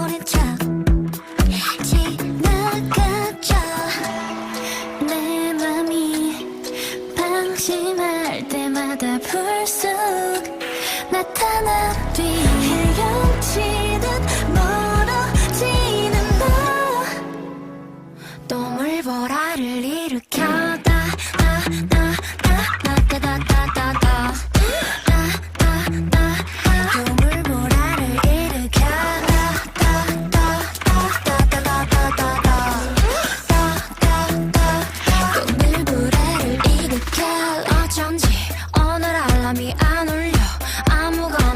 모른 척 지나가죠. 내 맘이 방심할 때마다 불쑥 나타나 뒤 헤엄치듯 멀어지는 너. 똥을 보라를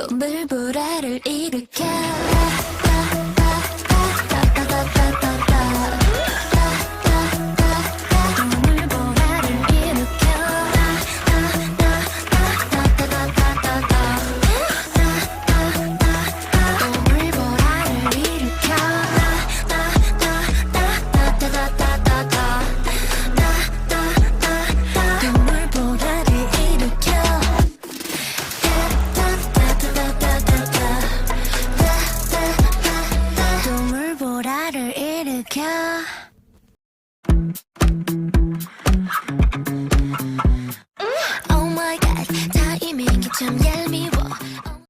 또 물보라를 일으켜 물보라를 일으켜